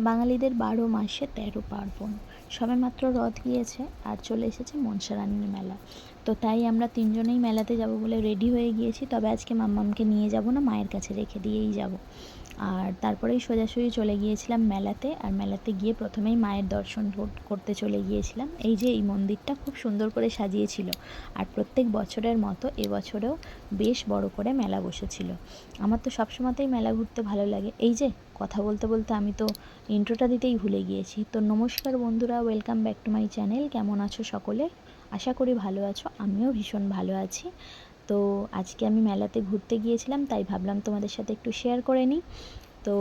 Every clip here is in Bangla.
বাঙালিদের বারো মাসে তেরো পার্বণ। সবেমাত্র রথ গিয়েছে আর চলে এসেছে মনসারানীর মেলা। তো তাই আমরা তিনজনেই মেলাতে যাব বলে রেডি হয়ে গিয়েছি। তবে আজকে মাম্মামকে নিয়ে যাব না, মায়ের কাছে রেখে দিয়েই যাব। আর তারপরেই সোজাসুজি চলে গিয়েছিলাম মেলাতে আর মেলাতে গিয়ে প্রথমেই মায়ের দর্শন কর- করতে চলে গিয়েছিলাম। এই যে এই মন্দিরটা খুব সুন্দর করে সাজিয়েছিল আর প্রত্যেক বছরের মতো এবছরেও বেশ বড় করে মেলা বসেছিল। আমার তো সবসময়তেই মেলা ঘুরতে ভালো লাগে। এই যে কথা বলতে বলতে আমি তো ইন্ট্রোটা দিতেই ভুলে গিয়েছি। তো নমস্কার বন্ধুরা welcome back to my channel কেমন আছো সকলে? আশা করি ভালো আছো, আমিও ভীষণ ভালো আছি। তো আজকে আমি মেলাতে ঘুরতে গিয়েছিলাম, তাই ভাবলাম তোমাদের সাথে একটু শেয়ার করে নিই। তো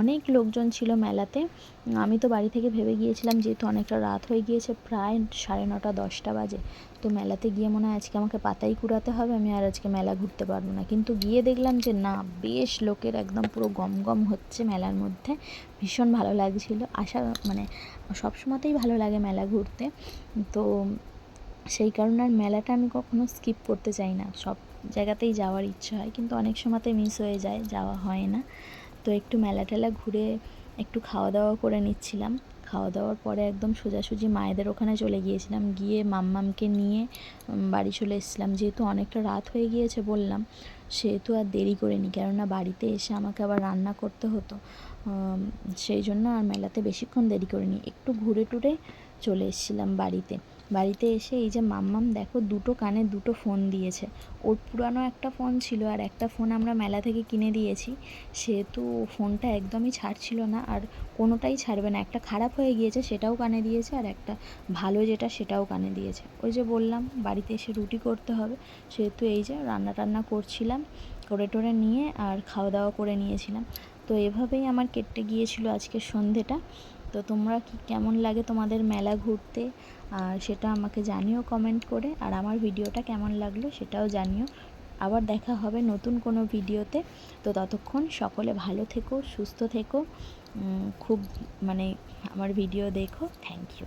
অনেক লোকজন ছিল মেলাতে। আমি তো বাড়ি থেকে ভেবে গিয়েছিলাম যেহেতু অনেকটা রাত হয়ে গিয়েছে, প্রায় সাড়ে নটা, দশটা বাজে। তো মেলাতে গিয়ে মনে হয় আজকে আমাকে পাতাই কুড়াতে হবে, আমি আর আজকে মেলা ঘুরতে পারব না। কিন্তু গিয়ে দেখলাম যে না, বেশ লোকের একদম পুরো গম গম হচ্ছে মেলার মধ্যে। ভীষণ ভালো লাগছিল। আশা মানে সবসময়তেই ভালো লাগে মেলা ঘুরতে। তো সেই কারণে আর মেলাটা আমি কখনো স্কিপ করতে চাই না। সব জায়গাতেই যাওয়ার ইচ্ছা হয়, কিন্তু অনেক সময়তে মিস হয়ে যায়, যাওয়া হয় না। তো একটু মেলা টেলা ঘুরে একটু খাওয়া দাওয়া করে নিচ্ছিলাম। খাওয়া দাওয়ার পরে একদম সোজাসুজি মায়েদের ওখানে চলে গিয়েছিলাম। গিয়ে মাম্মামকে নিয়ে বাড়ি চলে এসেছিলাম। যেহেতু অনেকটা রাত হয়ে গিয়েছে বললাম, সেহেতু আর দেরি করিনি। কেননা বাড়িতে এসে আমাকে আবার রান্না করতে হতো। সেই জন্য আর মেলাতে বেশিক্ষণ দেরি করিনি। একটু ঘুরে টুরে চলে এসেছিলাম বাড়িতে। বাড়িতে এসে এই যে মাম্মাম, দেখো দুটো কানে দুটো ফোন দিয়েছে। ওর পুরানো একটা ফোন ছিল আর একটা ফোন আমরা মেলা থেকে কিনে দিয়েছি। সেহেতু ফোনটা একদমই ছাড়ছিল না আর কোনোটাই ছাড়বে না। একটা খারাপ হয়ে গিয়েছে সেটাও কানে দিয়েছে আর একটা ভালো যেটা সেটাও কানে দিয়েছে। ওই যে বললাম, বাড়িতে এসে রুটি করতে হবে। সেহেতু এই যে রান্না টান্না করছিলাম, করে টোরে নিয়ে আর খাওয়া দাওয়া করে নিয়েছিলাম। তো এভাবেই আমার কেটে গিয়েছিল আজকের সন্ধেটা। তো তোমরা কি কেমন লাগে তোমাদের মেলা ঘুরতে? সেটা আমাকে জানিও কমেন্ট করে। আর আমার ভিডিওটা কেমন লাগল সেটাও জানিও। আবার দেখা হবে নতুন কোনো ভিডিওতে। তো ততক্ষণ সকলে ভালো থেকো, সুস্থ থেকো। খুব মানে আমার ভিডিও দেখো। Thank you